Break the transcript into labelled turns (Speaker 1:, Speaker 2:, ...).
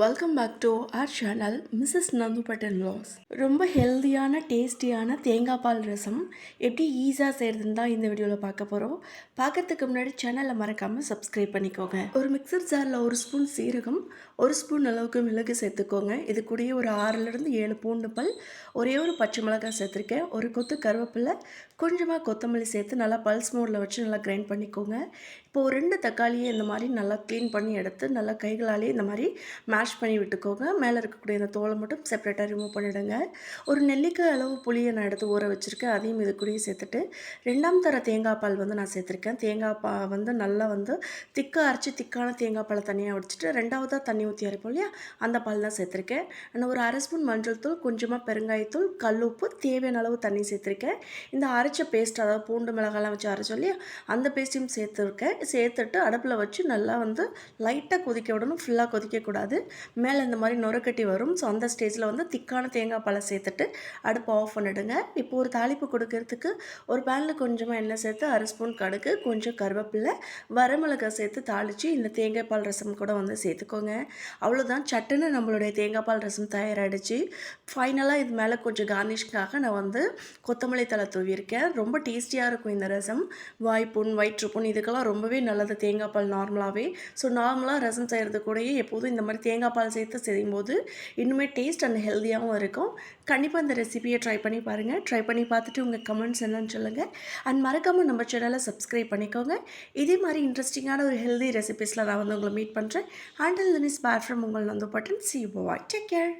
Speaker 1: Welcome back to our channel Mrs Nandhu button லாஸ் ரொம்ப ஹெல்தியான டேஸ்டியான தேங்காய் பால் ரசம் எப்படி ஈஸியாக செய்கிறதுன்னு தான் இந்த வீடியோவில் பார்க்க போகிறோம் பார்க்கறதுக்கு முன்னாடி சேனலை மறக்காமல் சப்ஸ்கிரைப் பண்ணிக்கோங்க. ஒரு மிக்சர் ஜாரில் ஒரு ஸ்பூன் சீரகம் ஒரு ஸ்பூன் அளவுக்கு மிளகு சேர்த்துக்கோங்க. இது கூடயே ஒரு ஆறுலேருந்து ஏழு பூண்டு பல் ஒரே ஒரு பச்சை மிளகாய் சேர்த்துருக்கேன். ஒரு கொத்து கருவேப்பிலை கொஞ்சமாக கொத்தமல்லி சேர்த்து நல்லா பல்ஸ் மோடில் வச்சு நல்லா கிரைண்ட் பண்ணிக்கோங்க. இப்போ ஒரு ரெண்டு தக்காளியை இந்த மாதிரி நல்லா க்ளீன் பண்ணி எடுத்து நல்லா கைகளாலே இந்த மாதிரி மேஷ் வாஷ் பண்ணி விட்டுக்கோங்க. மேலே இருக்கக்கூடிய இந்த தோலை மட்டும் செப்பரேட்டாக ரிமூவ் பண்ணிவிடுங்க ஒரு நெல்லிக்காய் அளவு புளியை நான் எடுத்து ஊற வச்சுருக்கேன். அதையும் இது கூடயும் சேர்த்துட்டு ரெண்டாம் தர தேங்காய் பால் வந்து நான் சேர்த்துருக்கேன். தேங்காய் பா வந்து நல்லா வந்து திக்காக அரைச்சி திக்கான தேங்காய் பாலை தனியாக வடிச்சிட்டு ரெண்டாவதாக தண்ணி ஊற்றி அரைப்போம் இல்லையா? அந்த பால் தான் சேர்த்துருக்கேன். நான் ஒரு அரை ஸ்பூன் மஞ்சள் தூள் கொஞ்சமாக பெருங்காயத்தூள் கல்லுப்பு தேவையான அளவு தண்ணி சேர்த்துருக்கேன். இந்த அரைச்ச பேஸ்ட் அதாவது பூண்டு மிளகாலாம் வச்சு அரைச்சோம் இல்லையா? அந்த பேஸ்ட்டையும் சேர்த்துருக்கேன். சேர்த்துட்டு அடுப்பில் வச்சு நல்லா வந்து லைட்டாக கொதிக்க விடணும். ஃபுல்லாக கொதிக்கக்கூடாது. மேலே இந்த மாதிரி நுரக்கட்டி வரும். ஸோ அந்த ஸ்டேஜில் வந்து திக்கான தேங்காய் பழம் சேர்த்துட்டு அடுப்பை ஆஃப் பண்ணிவிடுங்க இப்போ ஒரு தாளிப்பு கொடுக்கறதுக்கு ஒரு பேனில் கொஞ்சமாக எண்ணெய் சேர்த்து அரை ஸ்பூன் கடுகு கொஞ்சம் கருவேப்பிலை வரமிளகாய் சேர்த்து தாளித்து இந்த தேங்காய் பால் ரசம் கூட வந்து சேர்த்துக்கோங்க. அவ்வளோதான் சட்டுன்னு நம்மளுடைய தேங்காய் பால் ரசம் தயாராகிடுச்சு ஃபைனலாக இது மேலே கொஞ்சம் கார்னிஷ்காக நான் வந்து கொத்தமல்லி தலை தூவியிருக்கேன். ரொம்ப டேஸ்டியாக இருக்கும் இந்த ரசம். வாய்ப்புண் வயிற்றுப்புண் இதுக்கெல்லாம் ரொம்பவே நல்லது தேங்காய் பால் நார்மலாகவே ஸோ நார்மலாக ரசம் செய்கிறது கூடயே எப்போதும் இந்த மாதிரி தேங்காய் பால் சேர்த்து செய்யும்போது இன்னுமே டேஸ்ட் அண்ட் ஹெல்த்தியாகவும் இருக்கும். கண்டிப்பாக இந்த ரெசிபியை ட்ரை பண்ணி பாருங்கள் ட்ரை பண்ணி பார்த்துட்டு உங்கள் கமெண்ட்ஸ் என்னன்னு சொல்லுங்கள் அண்ட் மறக்காமல் நம்ம சேனலை சப்ஸ்கிரைப் பண்ணிக்கோங்க. இதே மாதிரி இன்ட்ரெஸ்டிங்கான ஒரு ஹெல்தி ரெசிபிஸில் நான் வந்து உங்களை மீட் பண்ணுறேன் ஹேண்டில் தினிஸ் பேர் ஃப்ரம் உங்கள் Nandu button. See bye take care